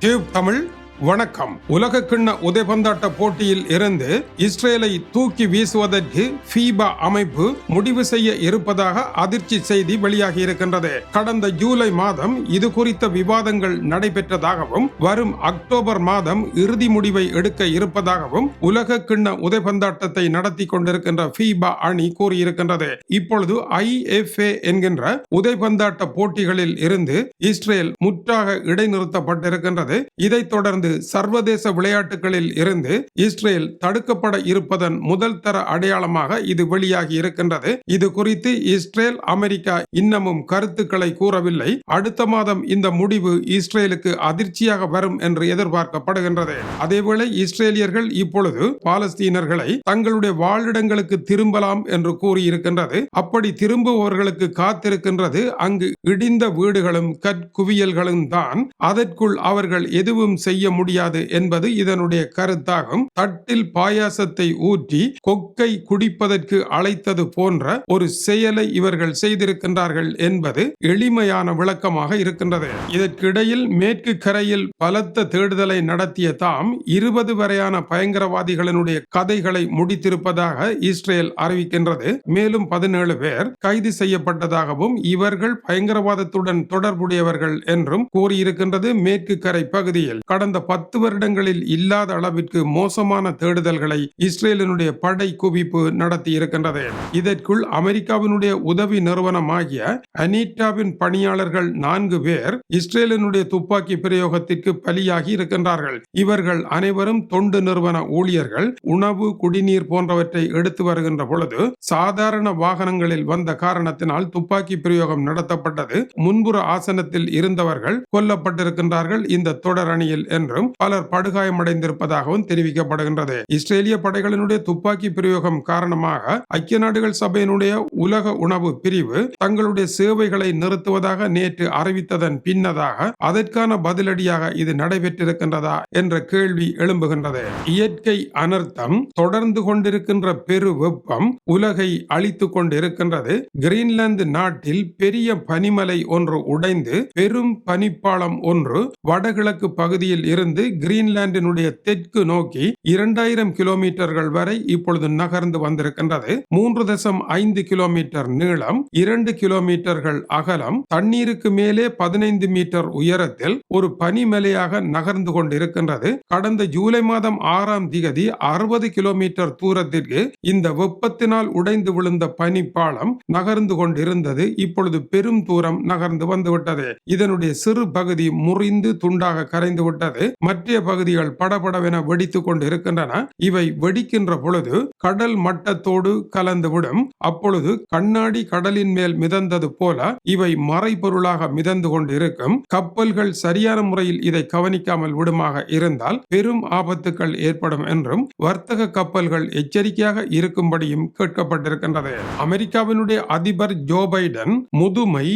Tube Tamil வணக்கம். உலக கிண்ண உதைபந்தாட்ட போட்டியில் இருந்து இஸ்ரேலை தூக்கி வீசுவதற்கு ஃபீபா அமைப்பு முடிவு செய்ய இருப்பதாக அதிர்ச்சி செய்தி வெளியாகி இருக்கின்றது கடந்த ஜூலை மாதம் இது குறித்த விவாதங்கள் நடைபெற்றதாகவும் வரும் அக்டோபர் மாதம் இறுதி முடிவை எடுக்க இருப்பதாகவும் உலக கிண்ண உதைபந்தாட்டத்தை நடத்தி கொண்டிருக்கின்ற ஃபீபா அணி கூறியிருக்கின்றது. இப்பொழுது ஐஎஃப்ஏ என்கின்ற உதைபந்தாட்ட போட்டிகளில் இருந்து இஸ்ரேல் முற்றாக இடைநிறுத்தப்பட்டிருக்கின்றது. இதைத் தொடர்ந்து சர்வதேச விளையாட்டுகளில் இருந்து இஸ்ரேல் தடுக்கப்பட இருப்பதன் முதல் தர அடையாளமாக இது வெளியாகி இருக்கின்றது. இது குறித்து இஸ்ரேல் அமெரிக்கா இன்னமும் கருத்துக்களை கூறவில்லை. அடுத்த மாதம் இந்த முடிவு இஸ்ரேலுக்கு அதிர்ச்சியாக வரும் என்று எதிர்பார்க்கப்படுகின்றது. அதேவேளை இஸ்ரேலியர்கள் இப்பொழுது பாலஸ்தீனர்களை தங்களுடைய வாழிடங்களுக்கு திரும்பலாம் என்று கூறியிருக்கின்றது. அப்படி திரும்புபவர்களுக்கு காத்திருக்கின்றது. அங்கு இடிந்த வீடுகளும் கற்குவியல்களும் தான். அதற்குள் அவர்கள் எதுவும் செய்ய முடியாது என்பது இதனுடைய கருத்தாகும். தட்டில் பாயாசத்தை ஊற்றி கொக்கை குடிப்பதற்கு அழைத்தது போன்ற ஒரு செயலை இவர்கள் செய்திருக்கின்றார்கள் என்பது எளிமையான விளக்கமாக இருக்கின்றது. இதற்கிடையில் மேற்கு கரையில் பலத்த தேடுதலை நடத்திய தாம் இருபது வரையான பயங்கரவாதிகளினுடைய கதைகளை முடித்திருப்பதாக இஸ்ரேல் அறிவிக்கின்றது. மேலும் பதினேழு பேர் கைது செய்யப்பட்டதாகவும் இவர்கள் பயங்கரவாதத்துடன் தொடர்புடையவர்கள் என்றும் கூறியிருக்கின்றது மேற்கு கரை பகுதியில். கடந்த பத்து வருடங்களில் இல்லாத அளவிற்கு மோசமான தேடுதல்களை இஸ்ரேலினுடைய படை குவிப்பு நடத்தி இருக்கின்றது. இதற்குள் அமெரிக்காவினுடைய உதவி நிறுவனமாகிய அனீட்டாவின் பணியாளர்கள் நான்கு பேர் இஸ்ரேலினுடைய துப்பாக்கி பிரயோகத்திற்கு பலியாகி இருக்கின்றார்கள். இவர்கள் அனைவரும் தொண்டு நிறுவன ஊழியர்கள் உணவு குடிநீர் போன்றவற்றை எடுத்து வருகின்ற பொழுது சாதாரண வாகனங்களில் வந்த காரணத்தினால் துப்பாக்கி பிரயோகம் நடத்தப்பட்டது. முன்புற ஆசனத்தில் இருந்தவர்கள் கொல்லப்பட்டிருக்கின்றார்கள். இந்த தொடர் அணியில் என்றும் பலர் படுகாயமடைந்திருப்பதாகவும் தெரிவிக்கப்படுகின்றது. இஸ்ரேலிய படைகளினுடைய துப்பாக்கி பிரயோகம் காரணமாக ஐக்கிய நாடுகள் சபையினுடைய உலக உணவு பிரிவு தங்களுடைய சேவைகளை நிறுத்துவதாக நேற்று அறிவித்ததன் பின்னதாக அதற்கான பதிலடியாக இது நடைபெற்றிருக்கின்றதா என்ற கேள்வி எழும்புகின்றது. இயற்கை அனர்த்தம் தொடர்ந்து கொண்டிருக்கின்ற பெரு வெப்பம் உலகை அழித்துக் கொண்டிருக்கின்றது. கிரீன்லாந்து நாட்டில் பெரிய பனிமலை ஒன்று உடைந்து பெரும் பனிப்பாளம் ஒன்று வடகிழக்கு பகுதியில் இருந்து கிரீன்லாந்தினுடைய தெற்கு நோக்கி இரண்டாயிரம் கிலோமீட்டர்கள் வரை இப்பொழுது நகர்ந்து வந்திருக்கின்றது. மூன்று தசம் ஐந்து கிலோமீட்டர் நீளம் இரண்டு கிலோமீட்டர்கள் அகலம் தண்ணீருக்கு மேலே பதினைந்து மீட்டர் உயரத்தில் ஒரு பனிமலையாக நகர்ந்து கொண்டிருக்கின்றது. கடந்த ஜூலை மாதம் ஆறாம் திகதி அறுபது கிலோமீட்டர் தூரத்திற்கு இந்த வெப்பத்தினால் உடைந்து விழுந்த பனி பாலம் நகர்ந்து கொண்டிருந்தது. இப்பொழுது பெரும் தூரம் நகர்ந்து வந்துவிட்டது. இதனுடைய சிறு பகுதி முறிந்து துண்டாக கரைந்து விட்டது மற்ற பகுதிகள் படபடவென வெடித்துக் கொண்டு இருக்கின்றன இவை வெடிக்கின்ற பொழுது கடல் மட்டத்தோடு கலந்துவிடும். அப்பொழுது கண்ணாடி கடலின் மேல் மிதந்தது போல இவை மறைபொருளாக மிதந்து கொண்டு இருக்கும் கப்பல்கள் சரியான முறையில் இதை கவனிக்காமல் விடுமாக இருந்தால் பெரும் ஆபத்துக்கள் ஏற்படும் என்றும் வர்த்தக கப்பல்கள் எச்சரிக்கையாக இருக்கும்படியும் கேட்கப்பட்டிருக்கின்றது. அமெரிக்காவினுடைய அதிபர் ஜோ பைடன் முதுமை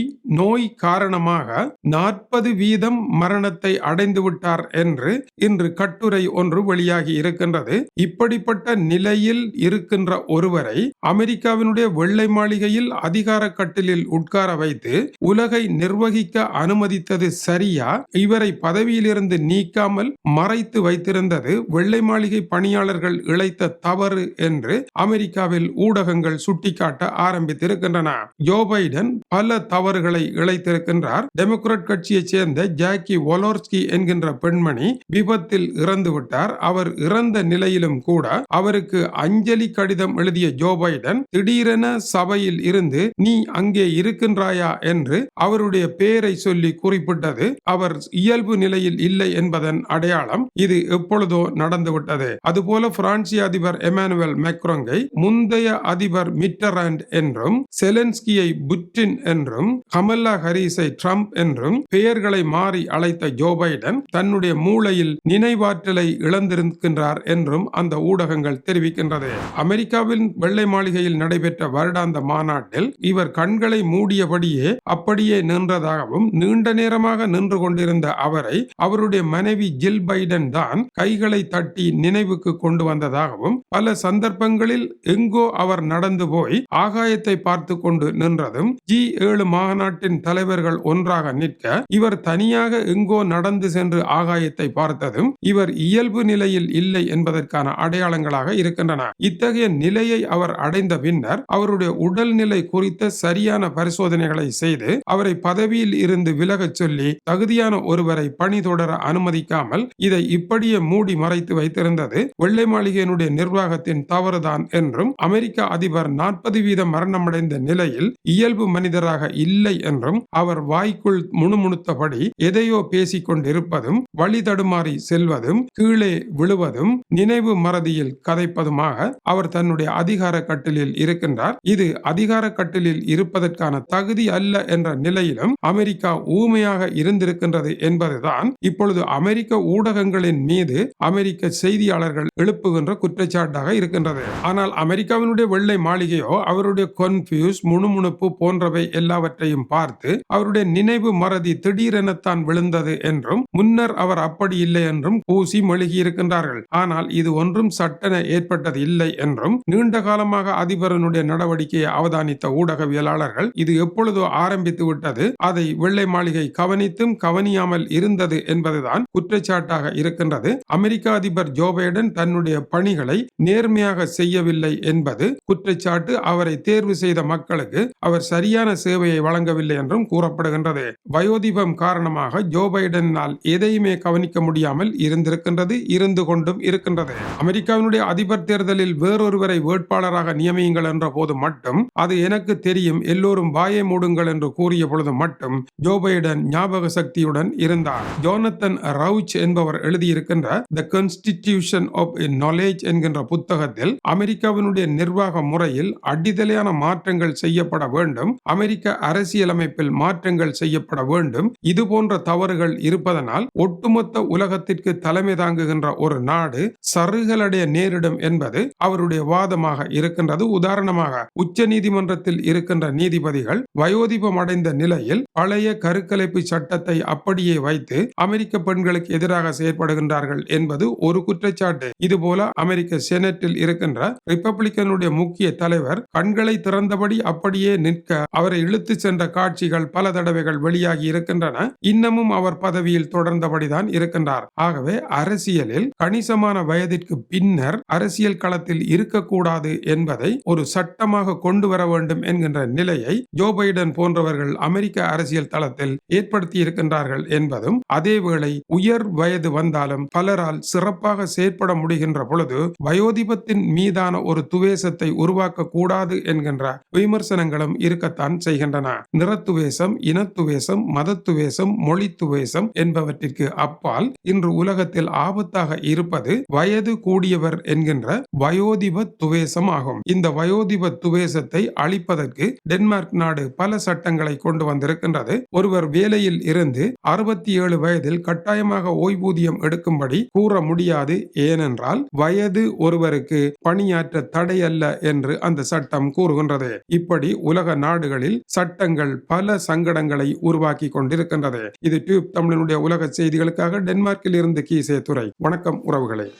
நோய் காரணமாக நாற்பது வீதம் மரணத்தை அடைந்து விட்டார் என்று இன்று கட்டுரை ஒன்று வெளியாகி இருக்கின்றது. இப்படிப்பட்ட நிலையில் இருக்கின்ற ஒருவரை அமெரிக்காவினுடைய வெள்ளை மாளிகையில் அதிகார கட்டிலில் உட்கார வைத்து உலகை நிர்வகிக்க அனுமதித்தது சரியா? இவரை பதவியிலிருந்து நீக்காமல் மறைத்து வைத்திருந்தது வெள்ளை மாளிகை பணியாளர்கள் இழைத்த தவறு என்று அமெரிக்காவில் ஊடகங்கள் சுட்டிக்காட்ட ஆரம்பித்திருக்கின்றன. ஜோ பைடன் பல தவறுகளை இழைத்திருக்கின்றார். டெமோக்ராட் கட்சியைச் சேர்ந்த ஜாக்கி ஒலோர்ஸ்கி என்கின்ற பெண்மணி விபத்தில் இறந்து விட்டார். அவர் இறந்த நிலையிலும் கூட அவருக்கு அஞ்சலி கடிதம் எழுதிய ஜோ பைடன் திடீரென சபையில் இருந்து நீ அங்கே இருக்கின்றாயா? என்று அவருடைய பெயரை சொல்லி குறிப்பிட்டது. அவர் இயல்பு நிலையில் இல்லை என்பதன் அடையாளம் இது எப்பொழுதோ நடந்துவிட்டது அதுபோல பிரான்சிய அதிபர் எமானுவேல் மேக்ரோங்கை முந்தைய அதிபர் மிட்டராண்ட் என்றும் செலன்ஸ்கியை புட்டின் என்றும் கமல்லா ஹரீஸை ட்ரம்ப் என்றும் பெயர்களை மாறி அழைத்த ஜோ பைடன் தன்னுடைய மூளையில் நினைவாற்றலை இழந்திருக்கின்றார் என்றும் அந்த ஊடகங்கள் தெரிவிக்கின்றது. அமெரிக்காவின் வெள்ளை மாளிகையில் நடைபெற்ற வருடாந்த மாநாட்டில் இவர் கண்களை மூடியபடியே அப்படியே நின்றதாகவும் நீண்ட நேரமாக நின்று கொண்டிருந்த அவரை அவருடைய மனைவி ஜில் பைடன் தான் கைகளை தட்டி நினைவுக்கு கொண்டு வந்ததாகவும் பல சந்தர்ப்பங்களில் எங்கோ அவர் நடந்து போய் ஆகாயத்தை பார்த்து கொண்டு நின்றதும் ஜி ஏழு மாநாட்டின் தலைவர்கள் ஒன்றாக நிற்க இவர் தனியாக எங்கோ நடந்து சென்று ஆகாய காயத்தை பார்த்ததும் இவர் இயல்பு நிலையில் இல்லை என்பதற்கான அடையாளங்களாக இருக்கின்றன. இத்தகைய நிலையை அவர் அடைந்த பின்னர் அவருடைய உடல்நிலை குறித்த சரியான பரிசோதனைகளை செய்து அவரை பதவியில் இருந்து விலகச் சொல்லி தகுதியான ஒருவரை பணி தொடர அனுமதிக்காமல் இதை இப்படியே மூடி மறைத்து வைத்திருந்தது வெள்ளை மாளிகையினுடைய நிர்வாகத்தின் தவறுதான் என்றும் அமெரிக்க அதிபர் நாற்பது வீதம் மரணமடைந்த நிலையில் இயல்பு மனிதராக இல்லை என்றும் அவர் வாய்க்குள் முணுமுணுத்தபடி எதையோ பேசிக் கொண்டிருப்பதும் வழி தடுமாறி செல்வதும் கீழே விழுவதும் நினைவு மறதியில் கதைப்பதுமாக அவர் தன்னுடைய அதிகார கட்டிலில் இருக்கின்றார். இது அதிகார கட்டிலில் இருப்பதற்கான தகுதி அல்ல என்ற நிலையிலும் அமெரிக்கா ஊமையாக இருந்திருக்கின்றது என்பதுதான் இப்பொழுது அமெரிக்க ஊடகங்களின் மீது அமெரிக்க செய்தியாளர்கள் எழுப்புகின்ற குற்றச்சாட்டாக இருக்கின்றது. ஆனால் அமெரிக்காவினுடைய வெள்ளை மாளிகையோ அவருடைய கன்ஃபியூஸ் முணுமுணுப்பு போன்றவை எல்லாவற்றையும் பார்த்து அவருடைய நினைவு மறதி திடீரெனத்தான் விழுந்தது என்றும் முன்னர் அவர் அப்படி இல்லை என்றும் பூசி மெழுகியிருக்கின்றார்கள். ஆனால் இது ஒன்றும் சட்டென ஏற்பட்டது இல்லை என்றும் நீண்ட காலமாக அதிபரனுடைய நடவடிக்கையை அவதானித்த ஊடகவியலாளர்கள் இது எப்பொழுதோ ஆரம்பித்து விட்டது. அதை வெள்ளை மாளிகை கவனித்தும் கவனியாமல் இருந்தது என்பதுதான் குற்றச்சாட்டாக இருக்கின்றது. அமெரிக்க அதிபர் ஜோ பைடன் தன்னுடைய பணிகளை நேர்மையாக செய்யவில்லை என்பது குற்றச்சாட்டு. அவரை தேர்வு செய்த மக்களுக்கு அவர் சரியான சேவையை வழங்கவில்லை என்றும் கூறப்படுகின்றது. வயோதிபம் காரணமாக ஜோ பைடனால் எதையுமே கவனிக்க முடியாமல் இருந்திருக்கின்றது இருந்து கொண்டும் இருக்கின்றது. அமெரிக்காவினுடைய அதிபர் தேர்தலில் வேறொருவரை வேட்பாளராக நியமியுங்கள் என்ற போது மட்டும் அது எனக்கு தெரியும் எல்லோரும் வாயை மூடுங்கள் என்று கூறிய பொழுது மட்டும் ஜோ பைடன் ஞாபக சக்தியுடன் இருந்தார். ஜோனத்தன் ரவுச் என்பவர் எழுதியிருக்கின்ற த கன்ஸ்டிடியூஷன் ஆஃப் நாலேஜ் என்கின்ற புத்தகத்தில் அமெரிக்காவினுடைய நிர்வாக முறையில் அடிதலையான மாற்றங்கள் செய்யப்பட வேண்டும் அமெரிக்க அரசியலமைப்பில் மாற்றங்கள் செய்யப்பட வேண்டும் இது போன்ற தவறுகள் இருப்பதனால் ஒட்டுமொத்த ஒட்டுமொத்த உலகத்திற்கு தலைமை தாங்குகின்ற ஒரு நாடு சருகலடைய நேரிடும் என்பது அவருடைய வாதமாக இருக்கின்றது. உதாரணமாக உச்ச நீதிமன்றத்தில் இருக்கின்ற நீதிபதிகள் வயோதிபம் அடைந்த நிலையில் பழைய கருக்கலைப்பு சட்டத்தை அப்படியே வைத்து அமெரிக்க பெண்களுக்கு எதிராக செயற்படுகின்றார்கள் என்பது ஒரு குற்றச்சாட்டு. இதுபோல அமெரிக்க செனட்டில் இருக்கின்ற ரிப்பப்ளிக்கனுடைய முக்கிய தலைவர் கண்களை திறந்தபடி அப்படியே நிற்க அவரை இழுத்து சென்ற காட்சிகள் பல தடவைகள் வெளியாகி இருக்கின்றன. இன்னமும் அவர் பதவியில் தொடர்ந்தபடிதான் இருக்கின்றார். ஆகவே அரசியலில் கணிசமான வயதிற்கு பின்னர் அரசியல் களத்தில் இருக்கக்கூடாது என்பதை ஒரு சட்டமாக கொண்டு வர வேண்டும் என்கின்ற நிலையை ஜோ பைடன் போன்றவர்கள் அமெரிக்க அரசியல் தளத்தில் ஏற்படுத்தி இருக்கின்றார்கள் என்பதும் அதேவேளை உயர் வயது வந்தாலும் பலரால் சிறப்பாக செயற்பட முடிகின்ற பொழுது வயோதிபத்தின் மீதான ஒரு துவேசத்தை உருவாக்க கூடாது என்கின்ற விமர்சனங்களும் இருக்கத்தான் செய்கின்றன. நிறத்துவேசம் இனத்துவேசம் மதத்துவேசம் மொழித்துவேசம் என்பவற்றிற்கு அப் அப்பால் இன்று உலகத்தில் ஆபத்தாக இருப்பது வயது கூடியவர் என்கின்ற வயோதிப துவேசம் ஆகும். இந்த வயோதிப துவேசத்தை அழிப்பதற்கு டென்மார்க் நாடு பல சட்டங்களை கொண்டு வந்திருக்கின்றது. ஒருவர் வேலையில் இருந்து அறுபத்தி ஏழு வயதில் கட்டாயமாக ஓய்வூதியம் எடுக்கும்படி கூற முடியாது. ஏனென்றால் வயது ஒருவருக்கு பணியாற்ற தடை அல்ல என்று அந்த சட்டம் கூறுகின்றது. இப்படி உலக நாடுகளில் சட்டங்கள் பல சங்கடங்களை உருவாக்கி கொண்டிருக்கின்றது. இது டியூப் தமிழனுடைய உலக செய்திகளுக்காக டென்மார்க்கில் இருந்து கீசே துறை வணக்கம் உறவுகளே.